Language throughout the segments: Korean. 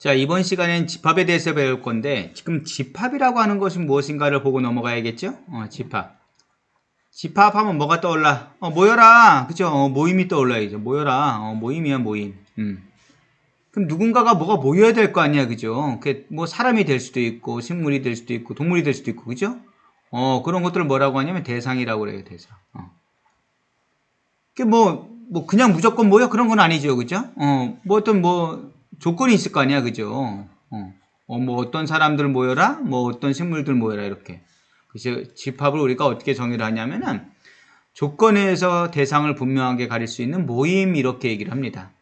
자, 이번 시간엔 집합에 대해서 배울 건데, 지금 집합이라고 하는 것이 무엇인가를 보고 넘어가야겠죠? 어, 집합. 집합하면 뭐가 떠올라? 어, 모여라! 그죠? 어, 모임이 떠올라야죠. 모여라. 어, 모임이야, 모임. 음. 그럼 누군가가 뭐가 모여야 될 거 아니야, 그죠? 뭐 사람이 될 수도 있고, 식물이 될 수도 있고, 동물이 될 수도 있고, 그죠? 어, 그런 것들을 뭐라고 하냐면 대상이라고 그래요, 대상. 어. 그게 뭐, 뭐, 그냥 무조건 모여? 그런 건 아니죠, 그죠? 어, 뭐 어떤 뭐, 조건이 있을 거 아니야, 그죠? 어, 어, 뭐 어떤 사람들 모여라, 뭐 어떤 식물들 모여라, 이렇게. 그래서 집합을 우리가 어떻게 정의를 하냐면은, 조건에서 대상을 분명하게 가릴 수 있는 모임, 이렇게 얘기를 합니다.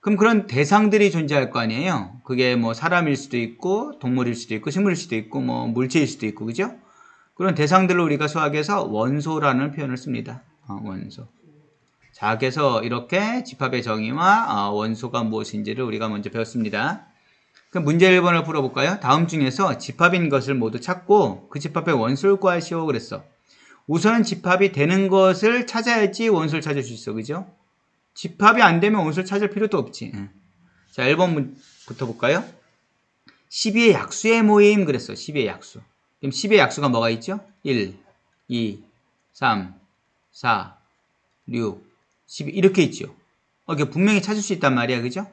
그럼 그런 대상들이 존재할 거 아니에요? 그게 뭐 사람일 수도 있고, 동물일 수도 있고, 식물일 수도 있고, 뭐 물체일 수도 있고, 그죠? 그런 대상들을 우리가 수학에서 원소라는 표현을 씁니다. 어, 원소. 자, 그래서 이렇게 집합의 정의와 어, 원소가 무엇인지를 우리가 먼저 배웠습니다. 그럼 문제 1번을 풀어볼까요? 다음 중에서 집합인 것을 모두 찾고 그 집합의 원소를 구하시오 그랬어. 우선은 집합이 되는 것을 찾아야지 원소를 찾을 수 있어. 그죠? 집합이 안 되면 원소를 찾을 필요도 없지. 응. 자, 1번부터 볼까요? 12의 약수의 모임 그랬어. 12의 약수. 그럼 10의 약수가 뭐가 있죠? 1, 2, 3, 4, 6, 12 이렇게 있죠. 어, 분명히 찾을 수 있단 말이야. 그죠?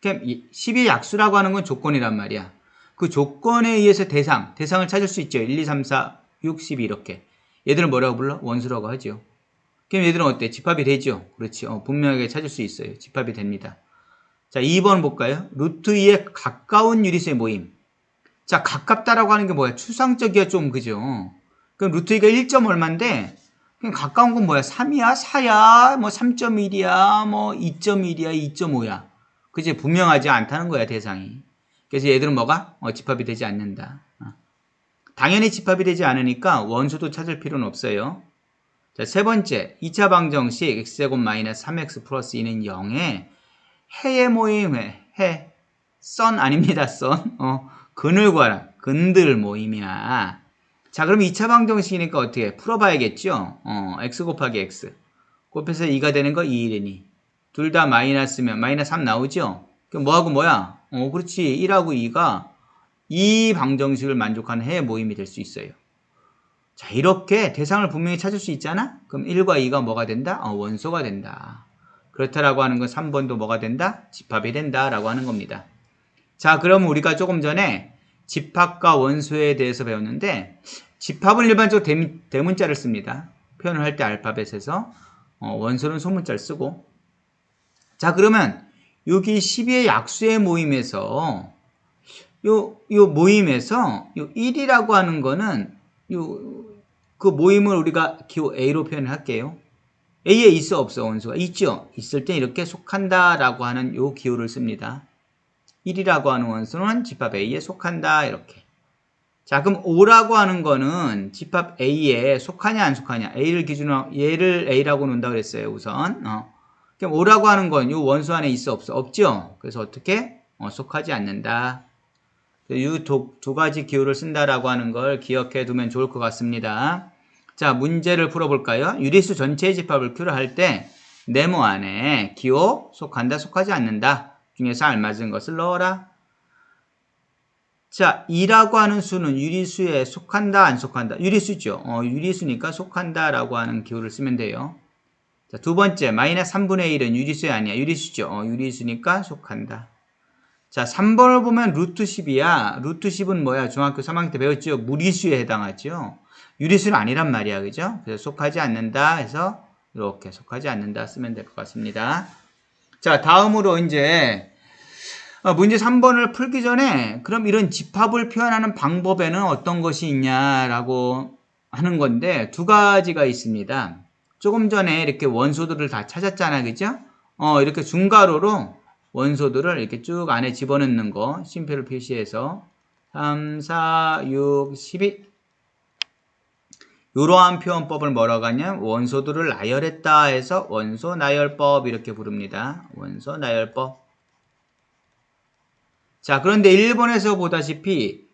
그럼 10의 약수라고 하는 건 조건이란 말이야. 그 조건에 의해서 대상, 대상을 찾을 수 있죠. 1, 2, 3, 4, 6, 12 이렇게. 얘들은 뭐라고 불러? 원수라고 하죠. 그럼 얘들은 어때? 집합이 되죠? 그렇지. 어, 분명하게 찾을 수 있어요. 집합이 됩니다. 자, 2번 볼까요? 루트 2에 가까운 유리수의 모임. 자, 가깝다라고 하는 게 뭐야? 추상적이야, 좀, 그죠? 그럼 루트 2가 1점 얼마인데, 그냥 가까운 건 뭐야? 3이야? 4야? 뭐 3.1이야? 뭐 2.1이야? 2.5야? 그지? 분명하지 않다는 거야, 대상이. 그래서 얘들은 뭐가? 어, 집합이 되지 않는다. 어. 당연히 집합이 되지 않으니까 원수도 찾을 필요는 없어요. 자, 세 번째. 2차 방정식 x제곱 마이너스 3x 플러스 2는 0에 해의 모임에 해, 선 아닙니다, 선. 어, 구하라. 근들 모임이야. 자, 그럼 2차 방정식이니까 어떻게 해? 풀어봐야겠죠? 어, x 곱하기 x. 곱해서 2가 되는 거 2이래니. 둘 다 마이너스면 마이너스 3 나오죠? 그럼 뭐하고 뭐야? 어, 그렇지. 1하고 2가 이 방정식을 만족하는 해의 모임이 될 수 있어요. 자, 이렇게 대상을 분명히 찾을 수 있잖아? 그럼 1과 2가 뭐가 된다? 어, 원소가 된다. 그렇다라고 하는 건 3번도 뭐가 된다? 집합이 된다라고 하는 겁니다. 자, 그럼 우리가 조금 전에 집합과 원소에 대해서 배웠는데 집합은 일반적으로 대 문, 자를 씁니다. 표현을 할 때 알파벳에서 어, 원소는 소문자를 쓰고 자 그러면 여기 12의 약수의 모임에서 요, 요 모임에서 요 1이라고 하는 거는 요, 그 모임을 우리가 기호 A로 표현을 할게요. A에 있어 없어 원소가 있죠. 있을 때 이렇게 속한다라고 하는 요 기호를 씁니다. 1이라고 하는 원소는 집합 A에 속한다 이렇게. 자 그럼 5라고 하는 거는 집합 A에 속하냐 안 속하냐? A를 기준으로 얘를 A라고 놓는다 그랬어요 우선. 어. 그럼 5라고 하는 건 이 원소 안에 있어 없어? 없죠? 그래서 어떻게? 어, 속하지 않는다. 이두 가지 기호를 쓴다라고 하는 걸 기억해 두면 좋을 것 같습니다. 자 문제를 풀어볼까요? 유리수 전체의 집합을 큐를 때 네모 안에 기호 속한다 속하지 않는다 중에서 알맞은 것을 넣어라. 자, 2라고 하는 수는 유리수에 속한다, 안 속한다? 유리수죠. 어, 유리수니까 속한다라고 하는 기호를 쓰면 돼요. 자, 두 번째, 마이너스 3분의 1은 유리수 아니야. 유리수죠. 어, 유리수니까 속한다. 자, 3번을 보면 루트 10이야. 루트 10은 뭐야? 중학교 3학년 때 배웠죠? 무리수에 해당하죠. 유리수는 아니란 말이야. 그죠? 그래서 속하지 않는다 해서 이렇게 속하지 않는다 쓰면 될 것 같습니다. 자, 다음으로 이제 어, 문제 3번을 풀기 전에 그럼 이런 집합을 표현하는 방법에는 어떤 것이 있냐라고 하는 건데 두 가지가 있습니다. 조금 전에 이렇게 원소들을 다 찾았잖아요. 그죠? 어, 이렇게 중괄호로 원소들을 이렇게 쭉 안에 집어넣는 거 심표를 표시해서 3, 4, 6, 12 이러한 표현법을 뭐라고 하냐면 원소들을 나열했다 해서 원소 나열법 이렇게 부릅니다. 원소 나열법. 자 그런데 일본에서 보다시피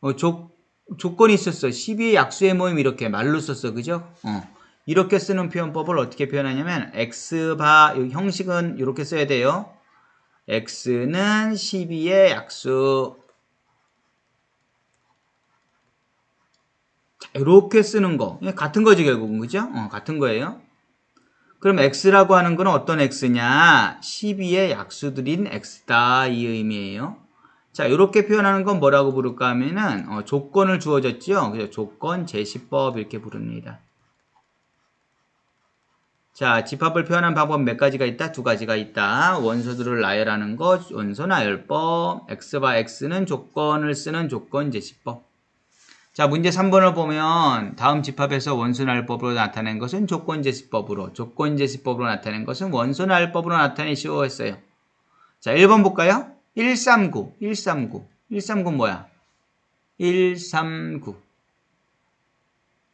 어, 조, 조건이 있었어. 12의 약수의 모임 이렇게 말로 썼어. 그죠? 어. 이렇게 쓰는 표현법을 어떻게 표현하냐면 x바 형식은 이렇게 써야 돼요. x는 12의 약수. 이렇게 쓰는 거. 같은 거지, 결국은. 그죠? 어, 같은 거예요. 그럼 x라고 하는 건 어떤 x냐? 12의 약수들인 x다. 이 의미예요. 자, 이렇게 표현하는 건 뭐라고 부를까 하면은, 어, 조건을 주어졌죠? 그죠? 조건 제시법 이렇게 부릅니다. 자, 집합을 표현한 방법 몇 가지가 있다? 두 가지가 있다. 원소들을 나열하는 것, 원소 나열법. x바 x는 조건을 쓰는 조건 제시법. 자, 문제 3번을 보면 다음 집합에서 원소 나열법으로 나타낸 것은 조건 제시법으로, 조건 제시법으로 나타낸 것은 원소 나열법으로 나타내시오 했어요. 자, 1번 볼까요? 139, 139. 139 뭐야? 139.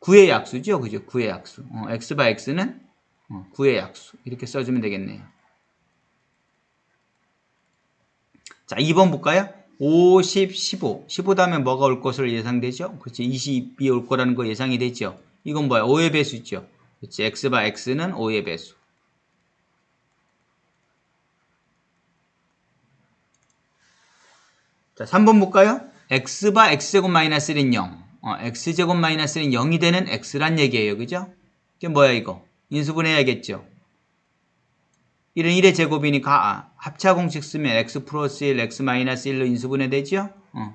9의 약수죠? 그죠? 9의 약수. 어, x바 x는 어, 9의 약수. 이렇게 써주면 되겠네요. 자, 2번 볼까요? 50, 15. 15 다음에 뭐가 올 것으로 예상되죠? 그렇지. 20이 올 거라는 거 예상이 되죠? 이건 뭐야? 5의 배수죠? 그렇지. x바 x는 5의 배수. 자, 3번 볼까요? x바 x제곱 마이너스 1은 0. 어, x제곱 마이너스는 0이 되는 x란 얘기예요. 그죠? 이게 뭐야, 이거? 인수분해야겠죠. 1은 1의 제곱이니까 아, 합차 공식 쓰면 x 플러스 1, x 마이너스 1로 인수분해 되죠? 어.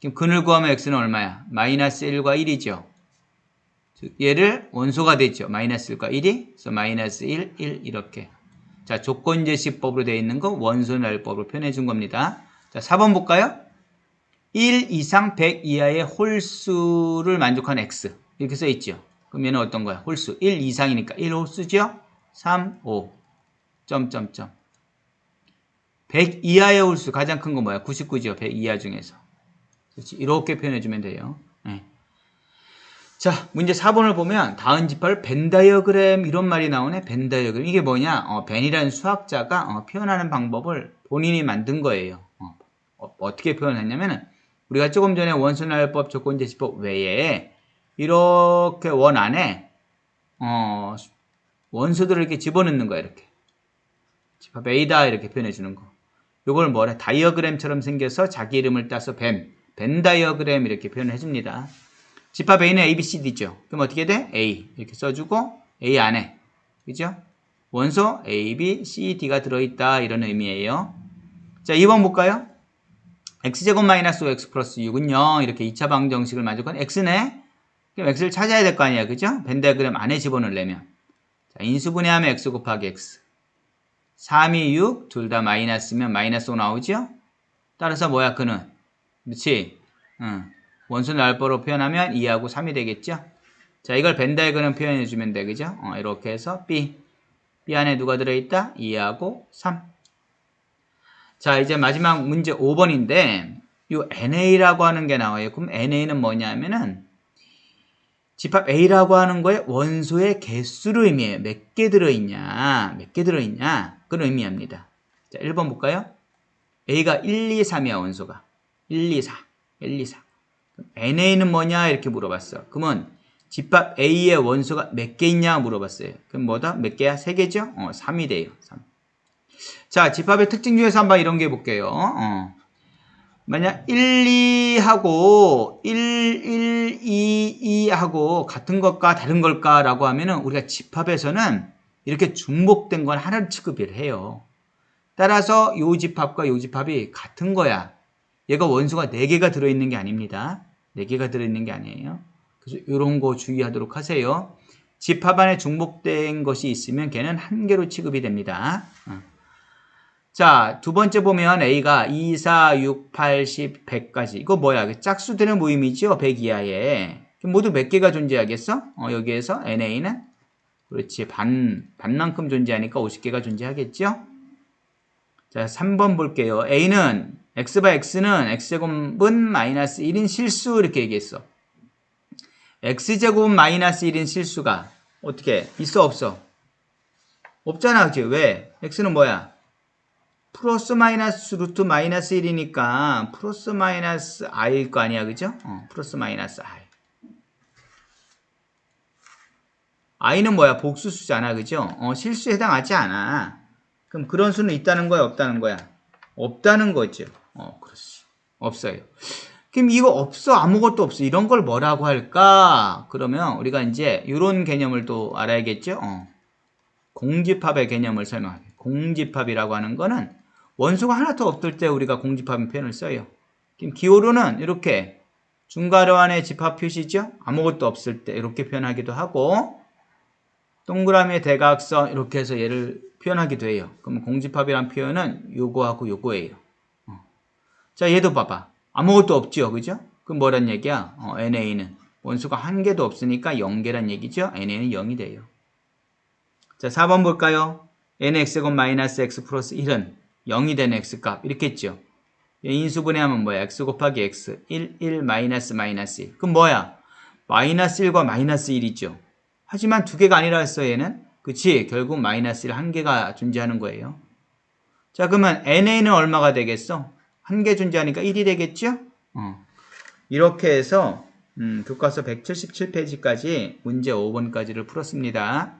그럼 근을 구하면 x는 얼마야? 마이너스 1과 1이죠. 즉 얘를 원소가 됐죠. 마이너스 1과 1이 그래서 마이너스 1, 1 이렇게. 자 조건 제시법으로 되어 있는 거 원소 날법으로 표현해 준 겁니다. 자 4번 볼까요? 1 이상 100 이하의 홀수를 만족한 x 이렇게 써 있죠. 그럼 얘는 어떤 거야? 홀수 1 이상이니까 1 홀수죠? 3, 5 점점점 100 이하의 홀수 가장 큰거 뭐야? 99죠. 100 이하 중에서. 그렇지. 이렇게 표현해 주면 돼요. 네. 자, 문제 4번을 보면 다음 집합을 벤 다이어그램 이런 말이 나오네. 벤 다이어그램. 이게 뭐냐? 어, 벤이라는 수학자가 어, 표현하는 방법을 본인이 만든 거예요. 어, 떻게 표현했냐면은 우리가 조금 전에 원순날법 조건제시법 외에 이렇게 원 안에 어, 원소들을 이렇게 집어넣는 거야 이렇게 집합 A다 이렇게 표현해 주는 거. 이걸 뭐래? 다이어그램처럼 생겨서 자기 이름을 따서 벤, 벤 다이어그램 이렇게 표현해 줍니다. 집합 A는 A, B, C, D죠. 그럼 어떻게 돼? A. 이렇게 써주고 A 안에. 그죠? 원소 A, B, C, D가 들어있다 이런 의미예요. 자 2번 볼까요? x제곱 마이너스 5x 플러스 6은 0 이렇게 2차 방정식을 만족한 x네. 그럼 x를 찾아야 될 거 아니야. 그죠? 벤 다이어그램 안에 집어넣으려면. 자, 인수분해하면 x 곱하기 x 3이 6, 둘 다 마이너스면 마이너스 5 나오죠? 따라서 뭐야 그는? 그렇지? 응. 원수 날보로 표현하면 2하고 3이 되겠죠? 자 이걸 벤 다이어그램 표현해 주면 돼 그죠? 어, 이렇게 해서 b b 안에 누가 들어있다? 2하고 3 자, 이제 마지막 문제 5번인데, 이 NA라고 하는 게 나와요. 그럼 NA는 뭐냐면은, 집합 A라고 하는 거에 원소의 개수를 의미해요. 몇 개 들어있냐, 몇 개 들어있냐, 그런 의미합니다. 자, 1번 볼까요? A가 1, 2, 3이야, 원소가. 1, 2, 4. 1, 2, 4. NA는 뭐냐? 이렇게 물어봤어. 그러면 집합 A의 원소가 몇 개 있냐? 물어봤어요. 그럼 뭐다? 몇 개야? 3개죠? 어, 3이 돼요. 3. 자, 집합의 특징 중에서 한번 이런 게 볼게요. 어. 만약 1, 2하고 1, 1, 2, 2하고 같은 것과 다른 걸까라고 하면은 우리가 집합에서는 이렇게 중복된 건 하나를 취급을 해요. 따라서 이 집합과 이 집합이 같은 거야. 얘가 원수가 4개가 들어있는 게 아닙니다. 4개가 들어있는 게 아니에요. 그래서 이런 거 주의하도록 하세요. 집합 안에 중복된 것이 있으면 걔는 한 개로 취급이 됩니다. 어. 자, 두 번째 보면 A가 2, 4, 6, 8, 10, 100까지. 이거 뭐야? 짝수되는 모임이죠? 100 이하에. 모두 몇 개가 존재하겠어? 어, 여기에서 NA는? 그렇지. 반, 반만큼 존재하니까 50개가 존재하겠죠? 자, 3번 볼게요. A는 X바 X는 X제곱은 마이너스 1인 실수 이렇게 얘기했어. X제곱 마이너스 1인 실수가 어떻게 있어 없어? 없잖아. 그치? 왜? X는 뭐야? 플러스 마이너스 루트 마이너스 1이니까 플러스 마이너스 i일 거 아니야 그죠? 어, 플러스 마이너스 i i는 뭐야 복수수잖아 그죠? 어, 실수에 해당하지 않아 그럼 그런 수는 있다는 거야, 없다는 거야? 없다는 거죠. 어, 그렇지. 없어요. 그럼 이거 없어, 아무것도 없어. 이런 걸 뭐라고 할까? 그러면 우리가 이제 이런 개념을 또 알아야겠죠? 어. 공집합의 개념을 설명하게. 공집합이라고 하는 거는 원수가 하나도 없을 때 우리가 공집합 표현을 써요. 그럼 기호로는 이렇게 중괄호 안에 집합 표시죠? 아무것도 없을 때 이렇게 표현하기도 하고 동그라미 대각선 이렇게 해서 얘를 표현하기도 해요. 그러면 공집합이란 표현은 요거하고 요거예요. 어. 자, 얘도 봐봐. 아무것도 없죠. 그죠? 그럼 뭐란 얘기야? 어, NA는 원수가 한 개도 없으니까 0개란 얘기죠? NA는 0이 돼요. 자, 4번 볼까요? nx건 마이너스 x 플러스 1은 0이 된 x값 이렇게 했죠. 인수분해하면 뭐야? x 곱하기 x 1, 1, 마이너스 마이너스 1. 그럼 뭐야? 마이너스 1과 마이너스 1이죠. 하지만 두 개가 아니라 했어 얘는. 그치? 결국 마이너스 1 한 개가 존재하는 거예요. 자 그러면 NA는 얼마가 되겠어? 한 개 존재하니까 1이 되겠죠? 어. 이렇게 해서 음, 교과서 177페이지까지 문제 5번까지를 풀었습니다.